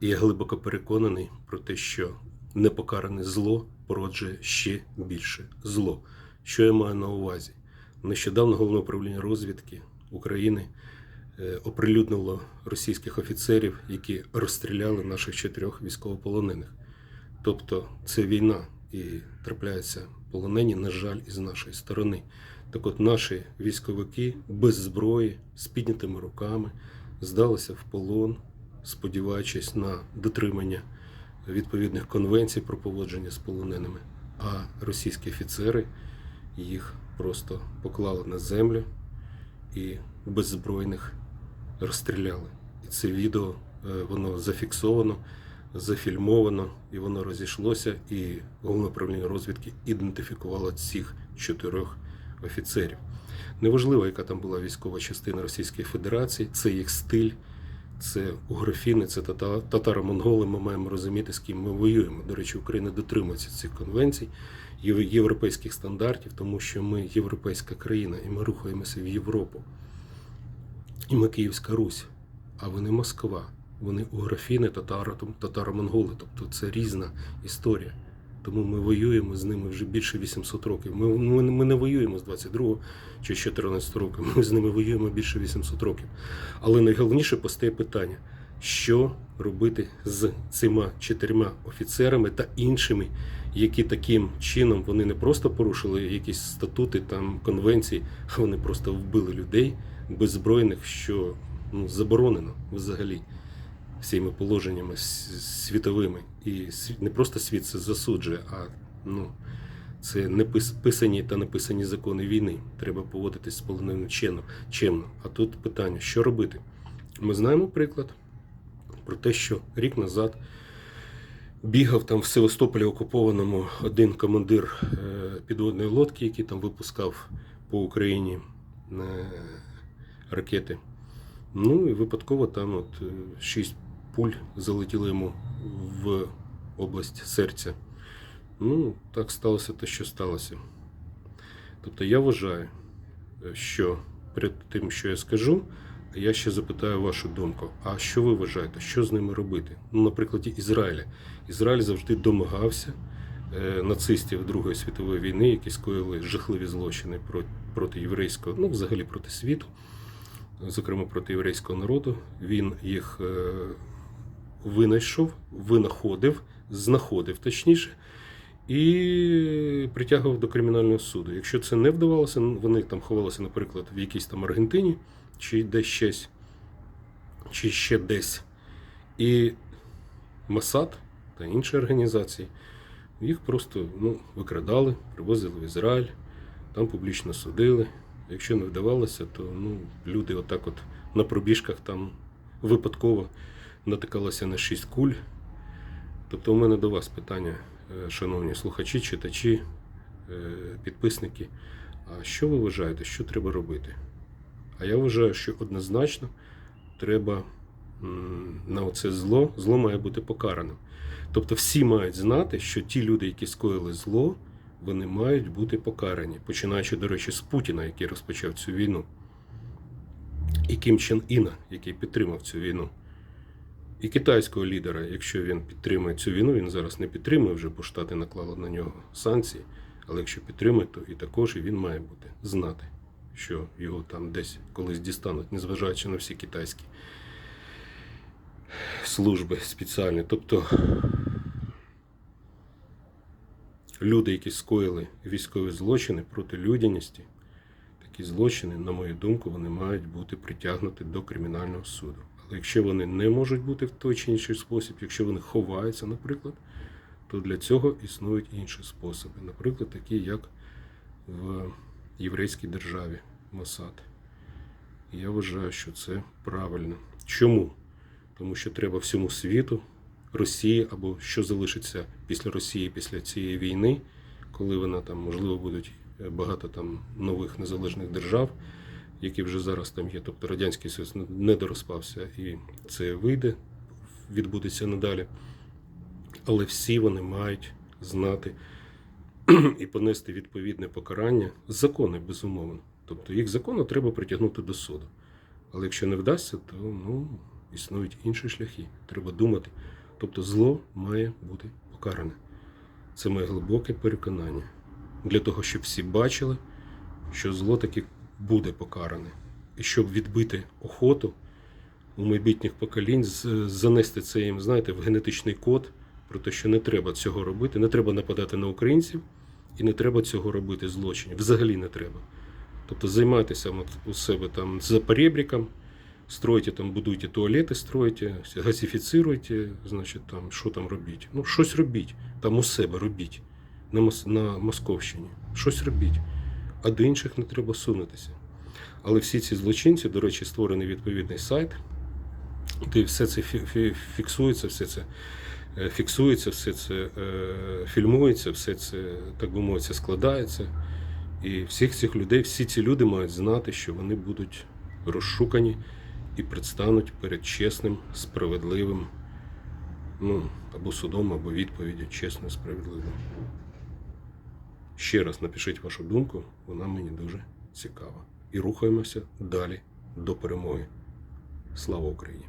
Я глибоко переконаний про те, що непокаране зло породжує ще більше зло. Що я маю на увазі? Нещодавно головне управління розвідки України е, оприлюднило російських офіцерів, які розстріляли наших чотирьох військовополонених. Тобто це війна і трапляються полонені, на жаль, із нашої сторони. Так от наші військовики без зброї, з піднятими руками, здалися в полон, сподіваючись на дотримання відповідних конвенцій про поводження з полоненими. А російські офіцери їх просто поклали на землю і беззбройних розстріляли. І це відео е, воно зафіксовано, зафільмовано, і воно розійшлося. І головне управління розвідки ідентифікувало цих чотирьох офіцерів. Неважливо, яка там була військова частина Російської Федерації, це їх стиль, це угрофіни, це татаро-монголи. Ми маємо розуміти, з ким ми воюємо. До речі, Україна дотримується цих конвенцій, єв- європейських стандартів, тому що ми європейська країна і ми рухаємося в Європу. І ми Київська Русь, а вони Москва. Вони угрофіни, татаро, татаро-монголи. Тобто це різна історія. Тому ми воюємо з ними вже більше 800 років. Ми, ми, ми не воюємо з 22 чи з 14 років. Ми з ними воюємо більше 800 років. Але найголовніше постає питання: що робити з цими чотирма офіцерами та іншими, які таким чином вони не просто порушили якісь статути там конвенції, а вони просто вбили людей беззбройних, що ну, заборонено взагалі всіми положеннями світовими. І не просто світ це засуджує, а ну, це не писані та написані закони війни. Треба поводитись з полоненим чемно. А тут питання, що робити? Ми знаємо приклад про те, що рік назад бігав там в Севастополі окупованому один командир е, підводної лодки, який там випускав по Україні е, ракети. Ну і випадково там от е, шість пуль залетіло йому в область серця. Ну, так сталося те, що сталося. Тобто я вважаю, що перед тим, що я скажу, я ще запитаю вашу думку. А що ви вважаєте, що з ними робити? Ну, на прикладі Ізраїля. Ізраїль завжди домагався е, нацистів Другої світової війни, які скоїли жахливі злочини проти, проти єврейського, ну взагалі проти світу, зокрема проти єврейського народу. Він їх е, винайшов, винаходив, знаходив точніше. І притягував до кримінального суду. Якщо це не вдавалося, вони там ховалися, наприклад, в якійсь там Аргентині, чи десь щось, чи ще десь. І Масад та інші організації їх просто ну, викрадали, привозили в Ізраїль, там публічно судили. Якщо не вдавалося, то ну, люди отак от на пробіжках там випадково натикалися на шість куль. Тобто у мене до вас питання, е, шановні слухачі, читачі, е, підписники. А що ви вважаєте, що треба робити? А я вважаю, що однозначно треба на оце зло, зло має бути покараним. Тобто всі мають знати, що ті люди, які скоїли зло, вони мають бути покарані, починаючи, до речі, з Путіна, який розпочав цю війну, і Кім Чен Іна, який підтримав цю війну. І китайського лідера, якщо він підтримує цю війну, він зараз не підтримує вже, бо Штати наклали на нього санкції. Але якщо підтримує, то і також і він має бути знати, що його там десь колись дістануть, незважаючи на всі китайські служби спеціальні. Тобто люди, які скоїли військові злочини проти людяності, такі злочини, на мою думку, вони мають бути притягнуті до кримінального суду. Якщо вони не можуть бути в той чи інший спосіб, якщо вони ховаються, наприклад, то для цього існують інші способи. Наприклад, такі, як в єврейській державі Мосад. І я вважаю, що це правильно. Чому? Тому що треба всьому світу, Росії або що залишиться після Росії, після цієї війни, коли вона там, можливо, будуть е, багато там нових незалежних держав, які вже зараз там є. Тобто Радянський Союз не дорозпався і це вийде, відбудеться надалі. Але всі вони мають знати і понести відповідне покарання, закони, безумовно. Тобто їх законно треба притягнути до суду. Але якщо не вдасться, то ну, існують інші шляхи. Треба думати. Тобто зло має бути покаране. Це моє глибоке переконання. Для того, щоб всі бачили, що зло таки буде покаране. І щоб відбити охоту у майбутніх поколінь, занести це їм, знаєте, в генетичний код про те, що не треба цього робити, не треба нападати на українців і не треба цього робити злочинів. Взагалі не треба. Тобто займайтеся у себе там за поребриком, стройте там, будуйте туалети, стройте, газифіцируйте, значить там, що там робіть. Ну, щось робіть, там у себе робіть на Московщині. Щось робіть. А до інших не треба сунутися. Але всі ці злочинці, до речі, створений відповідний сайт, де все це фі- фі- фіксується, все це е, фіксується, все це е, фільмується, все це, так би мовити, складається. І всіх цих людей, всі ці люди мають знати, що вони будуть розшукані і предстануть перед чесним, справедливим, ну, або судом, або відповіддю чесно, справедливо. Ще раз напишіть вашу думку, вона мені дуже цікава. І рухаємося далі до перемоги. Слава Україні!